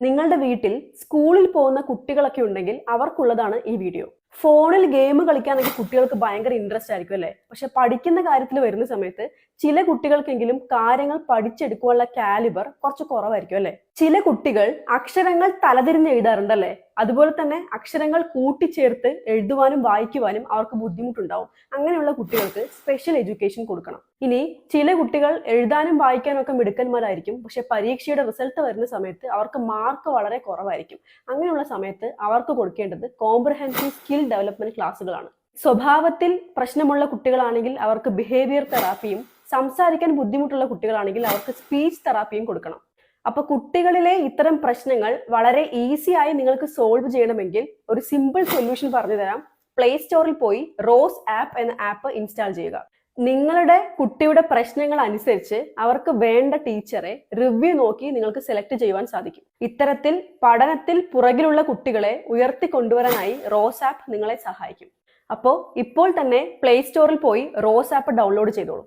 നിങ്ങളുടെ വീട്ടിൽ സ്കൂളിൽ പോകുന്ന കുട്ടികളൊക്കെ ഉണ്ടെങ്കിൽ അവർക്കുള്ളതാണ് ഈ വീഡിയോ. ഫോണിൽ ഗെയിം കളിക്കാനൊക്കെ കുട്ടികൾക്ക് ഭയങ്കര ഇൻട്രസ്റ്റ് ആയിരിക്കും അല്ലേ? പക്ഷെ പഠിക്കുന്ന കാര്യത്തിൽ വരുന്ന സമയത്ത് ചില കുട്ടികൾക്കെങ്കിലും കാര്യങ്ങൾ പഠിച്ചെടുക്കാനുള്ള കാലിബർ കുറച്ച് കുറവായിരിക്കും അല്ലേ? ചില കുട്ടികൾ അക്ഷരങ്ങൾ തലതിരിഞ്ഞ് എഴുതാറുണ്ടല്ലേ അതുപോലെ തന്നെ അക്ഷരങ്ങൾ കൂട്ടിച്ചേർത്ത് എഴുതുവാനും വായിക്കുവാനും അവർക്ക് ബുദ്ധിമുട്ടുണ്ടാവും. അങ്ങനെയുള്ള കുട്ടികൾക്ക് സ്പെഷ്യൽ എഡ്യൂക്കേഷൻ കൊടുക്കണം. ഇനി ചില കുട്ടികൾ എഴുതാനും വായിക്കാനും ഒക്കെ മിടുക്കന്മാരായിരിക്കും. പക്ഷെ പരീക്ഷയുടെ റിസൾട്ട് വരുന്ന സമയത്ത് അവർക്ക് മാർക്ക് വളരെ കുറവായിരിക്കും. അങ്ങനെയുള്ള സമയത്ത് അവർക്ക് കൊടുക്കേണ്ടത് കോംപ്രഹെൻസീവ് സ്കിൽ ഡെവലപ്മെന്റ് ക്ലാസ്സുകളാണ് സ്വഭാവത്തിൽ പ്രശ്നമുള്ള കുട്ടികളാണെങ്കിൽ അവർക്ക് ബിഹേവിയർ തെറാപ്പിയും സംസാരിക്കാൻ ബുദ്ധിമുട്ടുള്ള കുട്ടികളാണെങ്കിൽ അവർക്ക് സ്പീച്ച് തെറാപ്പിയും കൊടുക്കണം. അപ്പൊ കുട്ടികളിലെ ഇത്തരം പ്രശ്നങ്ങൾ വളരെ ഈസി ആയി നിങ്ങൾക്ക് സോൾവ് ചെയ്യണമെങ്കിൽ ഒരു സിമ്പിൾ സൊല്യൂഷൻ പറഞ്ഞു തരാം പ്ലേ സ്റ്റോറിൽ പോയി റോസ് ആപ്പ് എന്ന ആപ്പ് ഇൻസ്റ്റാൾ ചെയ്യുക. നിങ്ങളുടെ കുട്ടിയുടെ പ്രശ്നങ്ങൾ അനുസരിച്ച് അവർക്ക് വേണ്ട ടീച്ചറെ റിവ്യൂ നോക്കി നിങ്ങൾക്ക് സെലക്ട് ചെയ്യുവാൻ സാധിക്കും. ഇത്തരത്തിൽ പഠനത്തിൽ പുറകിലുള്ള കുട്ടികളെ ഉയർത്തി ഉയർത്തിക്കൊണ്ടുവരാനായി റോസ് ആപ്പ് നിങ്ങളെ സഹായിക്കും. അപ്പോൾ ഇപ്പോൾ തന്നെ പ്ലേ സ്റ്റോറിൽ പോയി റോസ് ആപ്പ് ഡൗൺലോഡ് ചെയ്തോളൂ.